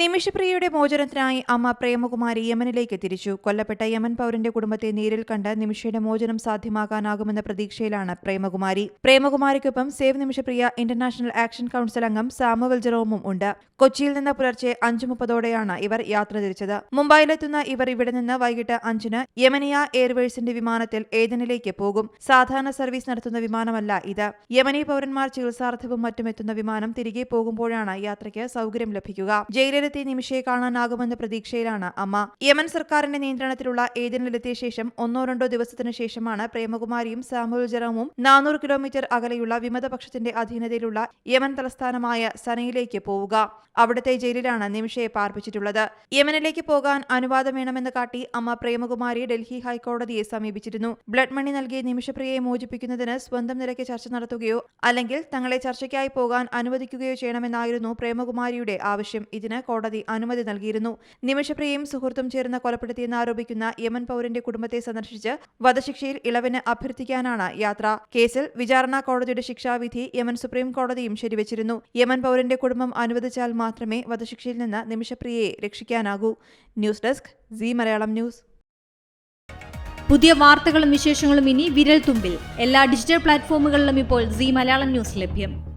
നിമിഷപ്രിയയുടെ മോചനത്തിനായി അമ്മ പ്രേമകുമാരി യമനിലേക്ക് തിരിച്ചു. കൊല്ലപ്പെട്ട യമൻ പൗരന്റെ കുടുംബത്തെ നേരിൽ കണ്ട് നിമിഷയുടെ മോചനം സാധ്യമാകാനാകുമെന്ന പ്രതീക്ഷയിലാണ് Premakumari. പ്രേമകുമാരിക്കൊപ്പം save Nimishapriya international action council അംഗം സാമുവൽ ജെറോമും ഉണ്ട്. കൊച്ചിയിൽ നിന്ന് പുലർച്ചെ അഞ്ചു മുപ്പതോടെയാണ് ഇവർ യാത്ര തിരിച്ചത്. മുംബൈയിലെത്തുന്ന ഇവർ ഇവിടെ നിന്ന് വൈകിട്ട് അഞ്ചിന് യമനിയ എയർവേഴ്സിന്റെ വിമാനത്തിൽ ഏതനിലേക്ക് പോകും. സാധാരണ സർവീസ് നടത്തുന്ന വിമാനമല്ല ഇത്. യമനി പൗരന്മാർ ചികിത്സാർത്ഥവും മറ്റും എത്തുന്ന വിമാനം തിരികെ പോകുമ്പോഴാണ് യാത്രയ്ക്ക് സൗകര്യം ലഭിക്കുക. ജയിലിലെത്തിയ നിമിഷയെ കാണാനാകുമെന്ന പ്രതീക്ഷയിലാണ് അമ്മ. യമൻ സർക്കാരിന്റെ നിയന്ത്രണത്തിലുള്ള ഏതിനിലെത്തിയ ശേഷം ഒന്നോ രണ്ടോ ദിവസത്തിനു ശേഷമാണ് പ്രേമകുമാരിയും സാമുൽ ജറോമും നാനൂറ് കിലോമീറ്റർ അകലെയുള്ള വിമതപക്ഷത്തിന്റെ അധീനതയിലുള്ള യമൻ തലസ്ഥാനമായ സനയിലേക്ക് പോവുക. അവിടുത്തെ ജയിലിലാണ് നിമിഷയെ പാർപ്പിച്ചിട്ടുള്ളത്. യമനിലേക്ക് പോകാൻ അനുവാദം വേണമെന്ന് കാട്ടി അമ്മ പ്രേമകുമാരി ഡൽഹി ഹൈക്കോടതിയെ സമീപിച്ചിരുന്നു. ബ്ലഡ് മണി നൽകിയ നിമിഷപ്രിയയെ മോചിപ്പിക്കുന്നതിന് സ്വന്തം നിലയ്ക്ക് ചർച്ച നടത്തുകയോ അല്ലെങ്കിൽ തങ്ങളെ ചർച്ചയ്ക്കായി പോകാൻ അനുവദിക്കുകയോ ചെയ്യണമെന്നായിരുന്നു പ്രേമകുമാരിയുടെ ആവശ്യം. ഇതിന് കോടതി അനുമതി നൽകിയിരുന്നു. നിമിഷപ്രിയയും സുഹൃത്തും ചേർന്ന് കൊലപ്പെടുത്തിയെന്ന് ആരോപിക്കുന്ന യമൻ പൌരന്റെ കുടുംബത്തെ സന്ദർശിച്ച് വധശിക്ഷയിൽ ഇളവിന് അഭ്യർത്ഥിക്കാനാണ് യാത്ര. കേസിൽ വിചാരണ കോടതിയുടെ ശിക്ഷാവിധി യമൻ സുപ്രീം കോടതിയും ശരിവച്ചിരുന്നു. യമൻ പൌരന്റെ കുടുംബം അനുവദിച്ചാൽ മാത്രമേ വധശിക്ഷയിൽ നിന്ന് നിമിഷപ്രിയയെ രക്ഷിക്കാനാകൂ. News desk C Malayalam news. പുതിയ വാർത്തകളും വിശേഷങ്ങളും ഇനി വിരൽ തുമ്പിൽ. എല്ലാ ഡിജിറ്റൽ പ്ലാറ്റ്ഫോമുകളിലും ഇപ്പോൾ സി മലയാളം ന്യൂസ് ലഭ്യം.